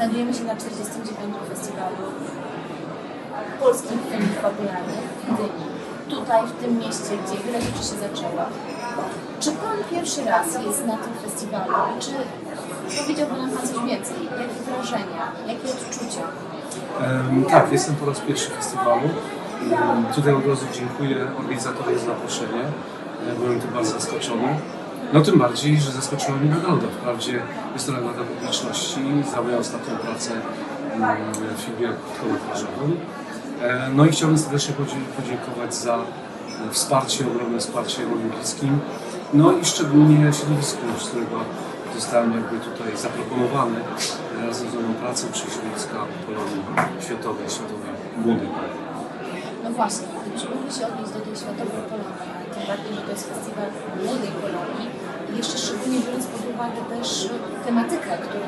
Znajdujemy się na 49. festiwalu polskich filmów fabularnych w Gdyni. Tutaj, w tym mieście, gdzie wiele rzeczy się zaczęło. Czy Pan pierwszy raz jest na tym festiwalu? Czy powiedziałby nam Pan coś więcej? Jakie wrażenia? Jakie odczucia? Em, tak, jestem po raz pierwszy w festiwalu. Em, Tutaj od razu dziękuję organizatorom za zaproszenie. E, Byłem tym bardzo zaskoczony. No tym bardziej, że zaskoczyła mnie nagroda. Wprawdzie jest to nagroda publiczności za moją ostatnią pracę em, w filmie krótkometrażowym. E, No i chciałbym serdecznie podziękować za wsparcie, ogromne wsparcie moim bliskim. No i szczególnie środowisku, z którego zostałem jakby tutaj zaproponowany razem z moją pracą przy środowiska Polonii Światowej, Światowej Młodej. No właśnie, gdybyśmy mogli się odnieść do tej światowej Polonii, tym bardziej, że to jest festiwal młodej Polonii jeszcze szczególnie biorąc pod uwagę też tematykę, którą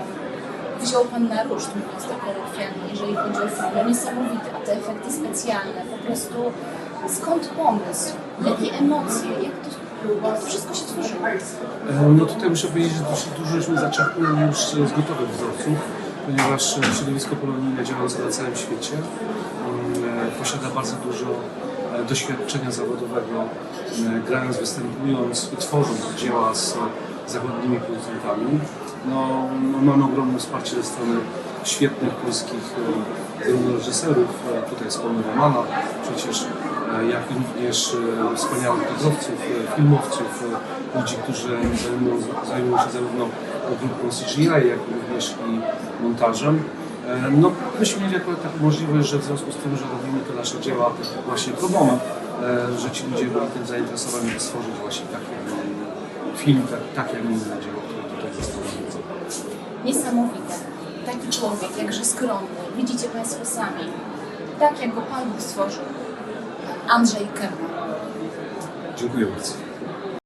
wziął Pan na ruszt, mówiąc tak kolokwialnie, jeżeli chodzi o film, niesamowite, a te efekty specjalne, po prostu skąd pomysł, jakie emocje, jak to, wszystko się tworzyło. E, No tutaj muszę powiedzieć, że dosyć dużo żeśmy zaczerpnęli już z gotowych wzorców, ponieważ e, środowisko polonijne działające na całym świecie. Mm, e, posiada bardzo dużo doświadczenia zawodowego, e, grając, występując tworząc dzieła z zachodnimi producentami. No, no, mamy ogromne wsparcie ze strony świetnych polskich e, reżyserów, e, tutaj wspomnę Romana przecież, e, jak również e, wspaniałych kazowców, e, filmowców, e, ludzi, którzy zajmują, zajmują się zarówno grupą CGI, jak również i montażem. E, No, myśmy mieli akurat taką możliwość, że w związku z tym, że robimy te nasze dzieła właśnie pro bono, e, że ci ludzie byli tym zainteresowani, by stworzyć właśnie taki mm, film, tak, tak jak inne dzieło, które tutaj zostało. Niesamowite. Taki człowiek, jakże skromny, widzicie Państwo sami, tak jak go Pan Bóg stworzył. Andrzej Kemmer. Dziękuję bardzo.